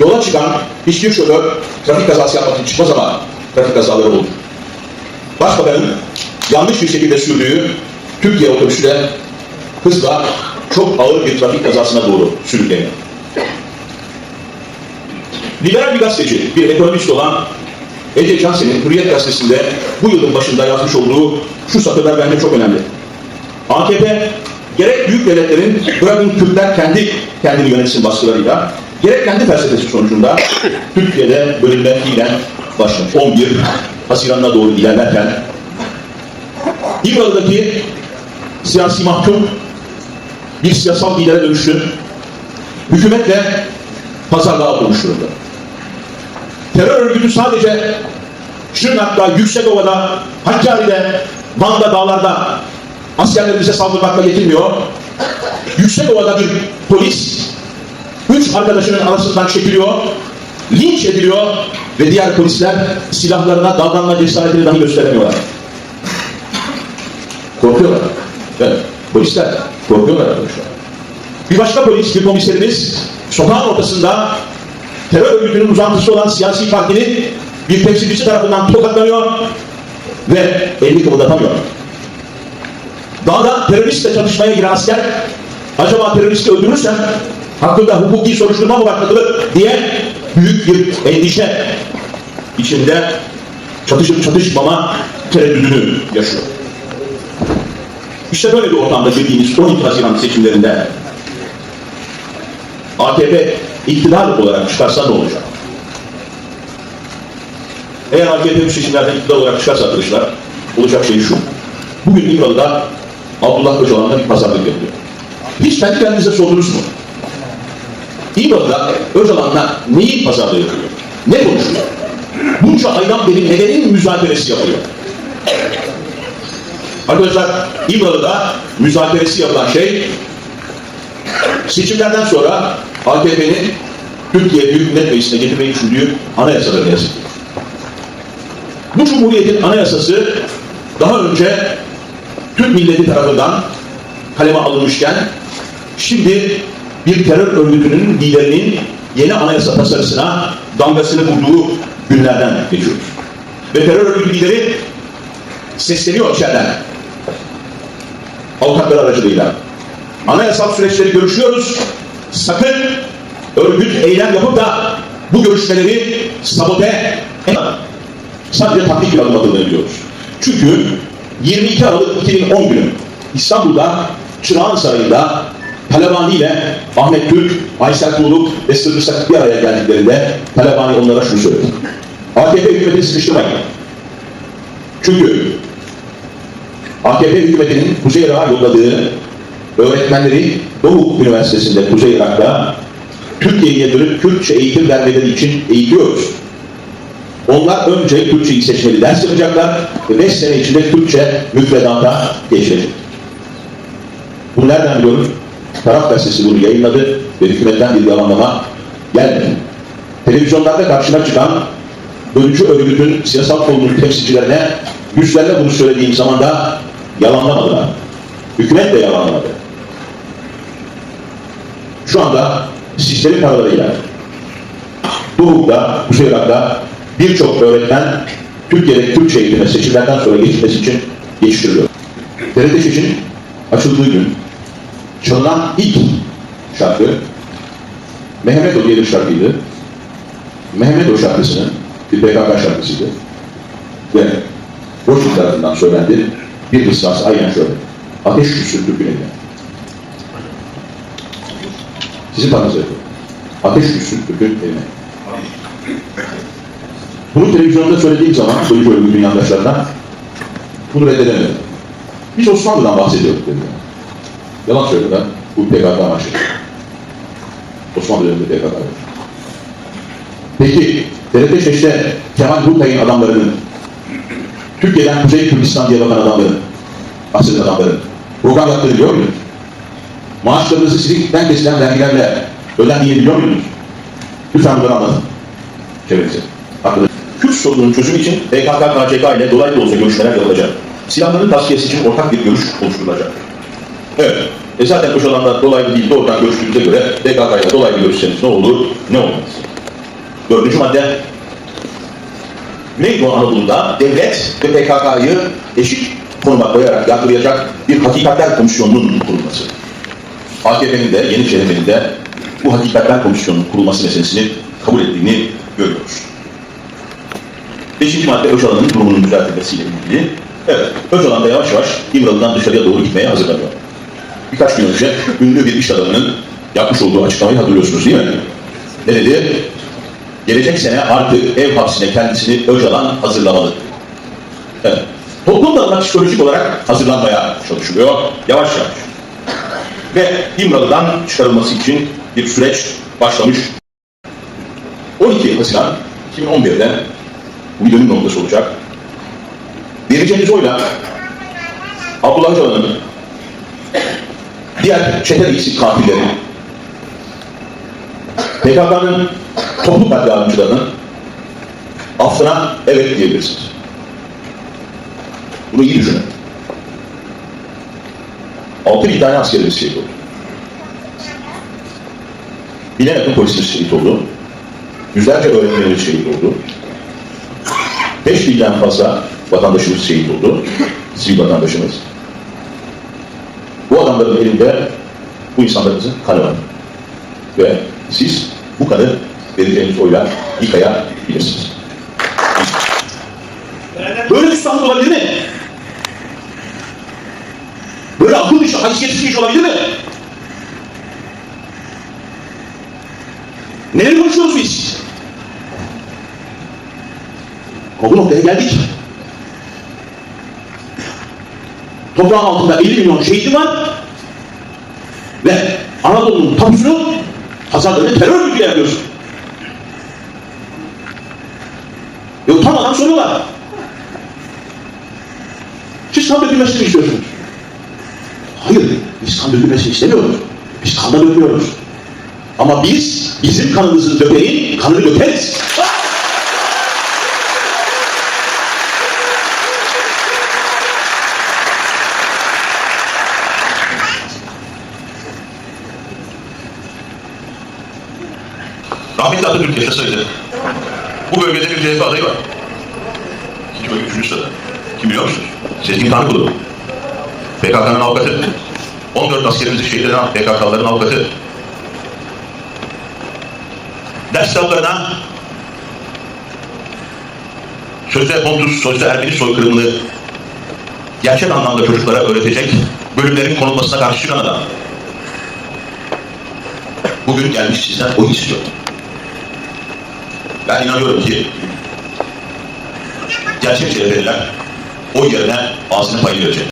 Yola çıkan hiçbir şoför trafik kazası yapmak için çıkmaz ama trafik kazaları olur. Başbakanın yanlış bir şekilde sürdüğü Türkiye otobüsü hızla çok ağır bir trafik kazasına doğru sürükleniyor. Liberal bir gazeteci, bir ekonomist olan Ece Cansel'in Hürriyet Gazetesi'nde bu yılın başında yazmış olduğu şu satırlar bence çok önemli. AKP gerek büyük devletlerin bırakın Kürtler kendi kendini yönetsin baskılarıyla gerek kendi felsefesi sonucunda Türkiye'de bölünme fiilen başlamış. 11 Haziran'ına doğru ilerlerken İmralı'daki siyasi mahkum bir siyasal lidere dönüştü. Hükümetle pazarlığa oturmuş durumda. Terör örgütü sadece Şırnak'ta, Yüksekova'da, Hakkari'de, Van'da, dağlarda askerlerimize saldırmakla yetinmiyor. Yüksekova'da bir polis üç arkadaşının arasından çekiliyor, linç ediliyor ve diğer polisler silahlarına davranma cesaretini dahi gösteremiyorlar. Korkuyorlar. Evet, polisler korkuyorlar arkadaşlar. Bir başka polis, bir komiserimiz sokağın ortasında terör örgütünün uzantısı olan siyasi partinin bir temsilcisi tarafından tokatlanıyor ve elini kımıldatamıyor. Dağda teröristle çatışmaya giren asker acaba teröristi öldürürsem hakkında hukuki soruşturma mı başlatılır diye büyük bir endişe içinde çatışıp çatışmama tereddüdünü yaşıyor. İşte böyle bir ortamda girdiğimiz 12 Haziran seçimlerinde AKP iktidar olarak çıkarsa ne olacak? Eğer AKP bu seçimlerden iktidar olarak çıkarsa arkadaşlar, olacak şey şu. Bugün İmralı'da Abdullah Öcalan'da bir pazarlık yapıyor. Hiç kendi kendinize sordunuz mu? İmralı'da Öcalan'la neyin pazarlığı yapıyor? Ne konuşuyor? Bunca aydan beri nedenin müzakeresi yapıyor? Arkadaşlar İmralı'da müzakeresi yapılan şey seçimlerden sonra AKP'nin Türkiye Büyük Millet Meclisi'ne getirmeyi düşündüğü anayasadır ne yazık. Bu Cumhuriyet'in anayasası daha önce Türk milleti tarafından kaleme alınmışken şimdi bir terör örgütünün liderinin yeni anayasa tasarısına damgasını vurduğu günlerden geçiyoruz. Ve terör örgütü lideri sesleniyor içeriden. Avukatlar aracılığıyla. Anayasal süreçleri görüşüyoruz. Sakın örgüt eylem yapıp da bu görüşmeleri sabote sadece adım atıldığını biliyoruz. Çünkü 22 Aralık 2010 günü İstanbul'da Çırağan Sarayı'nda Talabani ile Ahmet Türk, Aysel Tuğluk ve Sırrı Sakıp bir araya geldiklerinde Talabani onlara şunu söyledi. AKP hükümetini sıkıştırmayın. Çünkü AKP hükümetinin Kuzey Irak'a yolladığı öğretmenleri Doğu Üniversitesi'nde Kuzey Irak'ta Türkiye'ye dönüp Kürtçe eğitim vermeleri için eğitiyoruz. Onlar önce Türkçeyi seçmeli ders yapacaklar ve 5 sene içinde Türkçe müfredata geçirecek. Bunu nereden biliyoruz? Taraf gazetesi bunu yayınladı ve hükümetten bir yalanlama gelmedi. Televizyonlarda karşına çıkan bölücü örgütün siyasal kolunun temsilcilerine yüzlerle bunu söylediğim zaman da yalanlamadılar. Hükümet de yalanlamadı. Şu anda sistemin paralarıyla Doğu'da, Kuzey Irak'ta birçok öğretmen Türkiye'de Türkçe eğitime seçimlerden sonra geçmesi için yetiştiriliyor. TRT için açıldığı gün çalınan ilk şarkı Mehmet O diye bir şarkıydı. Mehmet O şarkısının bir PKK şarkısıydı. Ve Roşit tarafından söylendi. Bir kıssası aynen şöyle. Ateş Türk'ün eline. Sizin paranızı yapıyorum. Ateş Türk'ün eline. Bunu televizyonda söylediğim zaman Bölücü Örgüt'ün yandaşlarına bunu reddedemiyorum. Biz Osmanlı'dan bahsediyorduk dediler. Yalan söylüyorlar. Bu PKK amaçlı. Osmanlı döneminde PKK. Peki TRT 5'te Kemal Burtay'ın adamlarının Türkiye'den Kuzey Kürdistan diye bakan adamların asil adamların program yaptığını biliyor muydunuz? Maaşlarınızı silikten kesilen vergilerle ödendiğini biliyor muydunuz? Lütfen bunları anlatın. Çevrenize. Arkadaşlar. Kürt sorununun çözümü için PKK-KCK ile dolaylı olsa görüşmeler yapılacak. Silahların tasfiyesi için ortak bir görüş oluşturulacak. Evet. E zaten Öcalan'la dolaylı değil doğrudan görüştüğümüze göre PKK ile dolaylı görüşseniz ne olur, ne olmaz. Dördüncü madde. Güneydoğu Anadolu'da devlet ve PKK'yı eşit konuma koyarak yargılayacak bir hakikatler komisyonunun kurulması. AKP'nin de Yeniçeri'nin de bu hakikatler komisyonunun kurulması meselesini kabul ettiğini görüyoruz. Beşinci madde Öcalan'ın durumunun düzeltilmesiyle ilgili. Evet, Öcalan da yavaş yavaş İmralı'dan dışarıya doğru gitmeye hazırlanıyor. Birkaç gün önce ünlü bir iş adamının yapmış olduğu açıklamayı hatırlıyorsunuz değil mi? Ne dedi? Gelecek sene artık ev hapsine kendisini Öcalan hazırlamalı. Evet. Toplum da psikolojik olarak hazırlanmaya çalışılıyor. Yavaş yavaş. Ve İmralı'dan çıkarılması için bir süreç başlamış. 12 Haziran 2011'de bu dönüm noktası olacak. Vereceğiniz oyla Abdullah Öcalan'ın diğer çete reisi katilleri PKK'nın toplu katliamcılarının affına evet diyebilirsiniz. Bunu iyi düşünün. Altı bin tane askerimiz şehit oldu. Bine yakın polisimiz şehit oldu. Yüzlerce öğretmenimiz şehit oldu. Beş binden fazla vatandaşımız şehit oldu. Sivil vatandaşımız. Bu adamların elinde bu insanlarımızın kanı var. Ve siz bu kanı vereceğiniz oyla yıkayabilirsiniz. Böyle bir sandık olabilir mi? Böyle akıl dışı, haysiyetsiz iş olabilir mi? Neler konuşuyoruz biz? O bu noktaya geldik. Toprağın altında 50 milyon şehidi var ve Anadolu'nun tapusunu pazarlarını terör örgütüyle yapıyorsun. Ve utanmadan soruyorlar. Siz kan dökülmesini istiyorsunuz. Hayır, biz kan dökülmesini istemiyoruz. Biz kan da döküyoruz. Ama biz, bizim kanımızı dökenin kanını dökeriz. Yaşasaydı bu bölgede bir CHP adayı var. İkinci bölge üçüncü sırada. Kim biliyor musunuz? Sezgin Tanrıkulu. PKK'nın avukatı. 14 askerimizi şehit eden PKK'ların avukatı. Ders kitaplarına sözde Pontus, sözde Ermeni soykırımını gerçek anlamda çocuklara öğretecek bölümlerin konulmasına karşı çıkan adam. Bugün gelmiş sizden o istiyor. Ben inanıyorum ki gerçek CHP'liler o yerine ağzını payı verecek.